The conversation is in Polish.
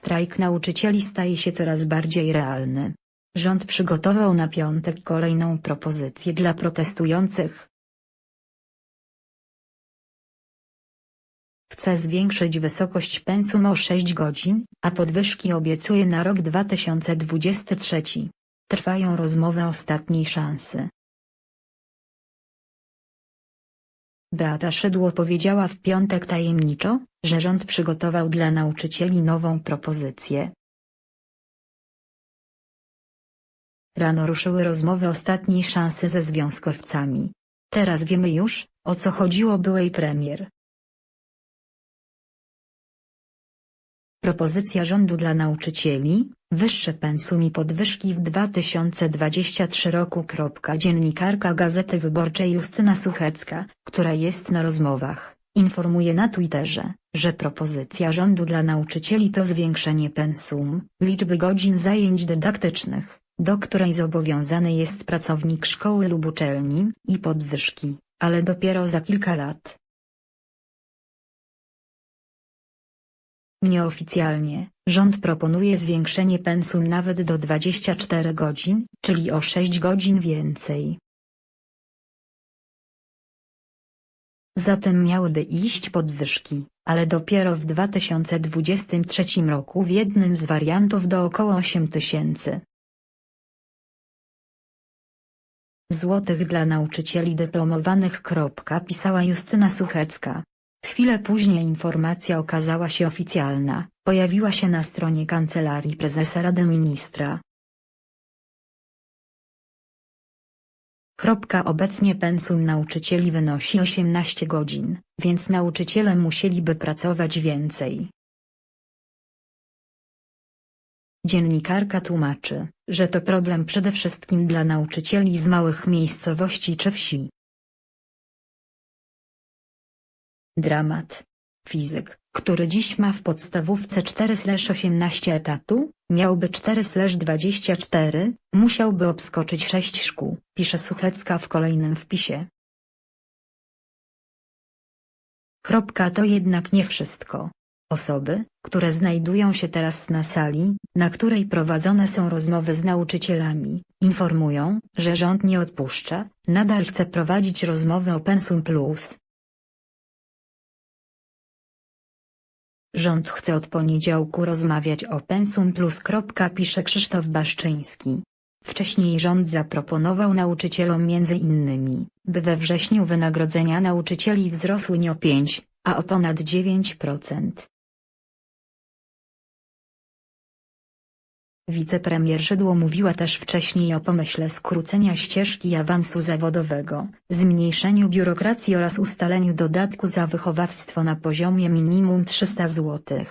Strajk nauczycieli staje się coraz bardziej realny. Rząd przygotował na piątek kolejną propozycję dla protestujących. Chce zwiększyć wysokość pensum o 6 godzin, a podwyżki obiecuje na rok 2023. Trwają rozmowy ostatniej szansy. Beata Szydło powiedziała w piątek tajemniczo, że rząd przygotował dla nauczycieli nową propozycję. Rano ruszyły rozmowy ostatniej szansy ze związkowcami. Teraz wiemy już, o co chodziło byłej premier. Propozycja rządu dla nauczycieli, wyższe pensum i podwyżki w 2023 roku. Dziennikarka Gazety Wyborczej Justyna Suchecka, która jest na rozmowach, informuje na Twitterze, że propozycja rządu dla nauczycieli to zwiększenie pensum, liczby godzin zajęć dydaktycznych, do której zobowiązany jest pracownik szkoły lub uczelni, i podwyżki, ale dopiero za kilka lat. Nieoficjalnie, rząd proponuje zwiększenie pensum nawet do 24 godzin, czyli o 6 godzin więcej. Zatem miałyby iść podwyżki, ale dopiero w 2023 roku w jednym z wariantów do około 8 tysięcy. Złotych dla nauczycieli dyplomowanych. Pisała Justyna Suchecka. Chwilę później informacja okazała się oficjalna, pojawiła się na stronie Kancelarii Prezesa Rady Ministra. Obecnie pensum nauczycieli wynosi 18 godzin, więc nauczyciele musieliby pracować więcej. Dziennikarka tłumaczy, że to problem przede wszystkim dla nauczycieli z małych miejscowości czy wsi. Dramat. Fizyk, który dziś ma w podstawówce 4-18 etatu, miałby 4-24, musiałby obskoczyć 6 szkół, pisze Suchecka w kolejnym wpisie. Kropka to jednak nie wszystko. Osoby, które znajdują się teraz na sali, na której prowadzone są rozmowy z nauczycielami, informują, że rząd nie odpuszcza, nadal chce prowadzić rozmowy o Pensum Plus, Rząd chce od poniedziałku rozmawiać o Pensum Plus. Pisze Krzysztof Baszczyński. Wcześniej rząd zaproponował nauczycielom m.in., by we wrześniu wynagrodzenia nauczycieli wzrosły nie o 5, a o ponad 9%. Wicepremier Szydło mówiła też wcześniej o pomyśle skrócenia ścieżki awansu zawodowego, zmniejszeniu biurokracji oraz ustaleniu dodatku za wychowawstwo na poziomie minimum 300 zł.